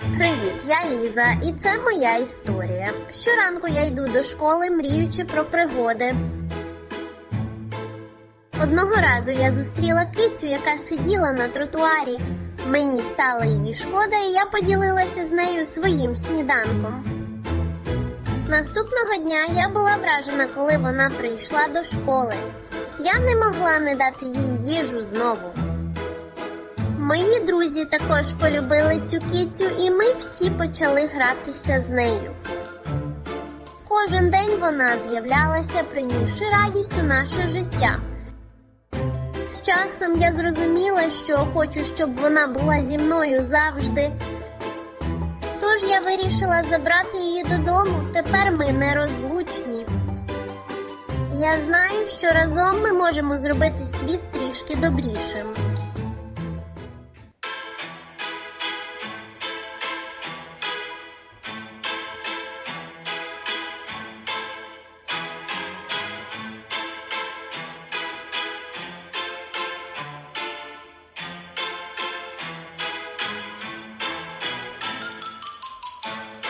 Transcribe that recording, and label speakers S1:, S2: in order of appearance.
S1: Привіт, я Ліза, і це моя історія. Щоранку я йду до школи, мріючи про пригоди. Одного разу я зустріла кицю, яка сиділа на тротуарі. Мені стало її шкода, і я поділилася з нею своїм сніданком. Наступного дня я була вражена, коли вона прийшла до школи. Я не могла не дати їй їжу знову. Мої друзі також полюбили цю кицю, і ми всі почали гратися з нею. Кожен день вона з'являлася, принісши радість у наше життя. З часом я зрозуміла, що хочу, щоб вона була зі мною завжди. Тож я вирішила забрати її додому. Тепер ми нерозлучні. Я знаю, що разом ми можемо зробити світ трішки добрішим.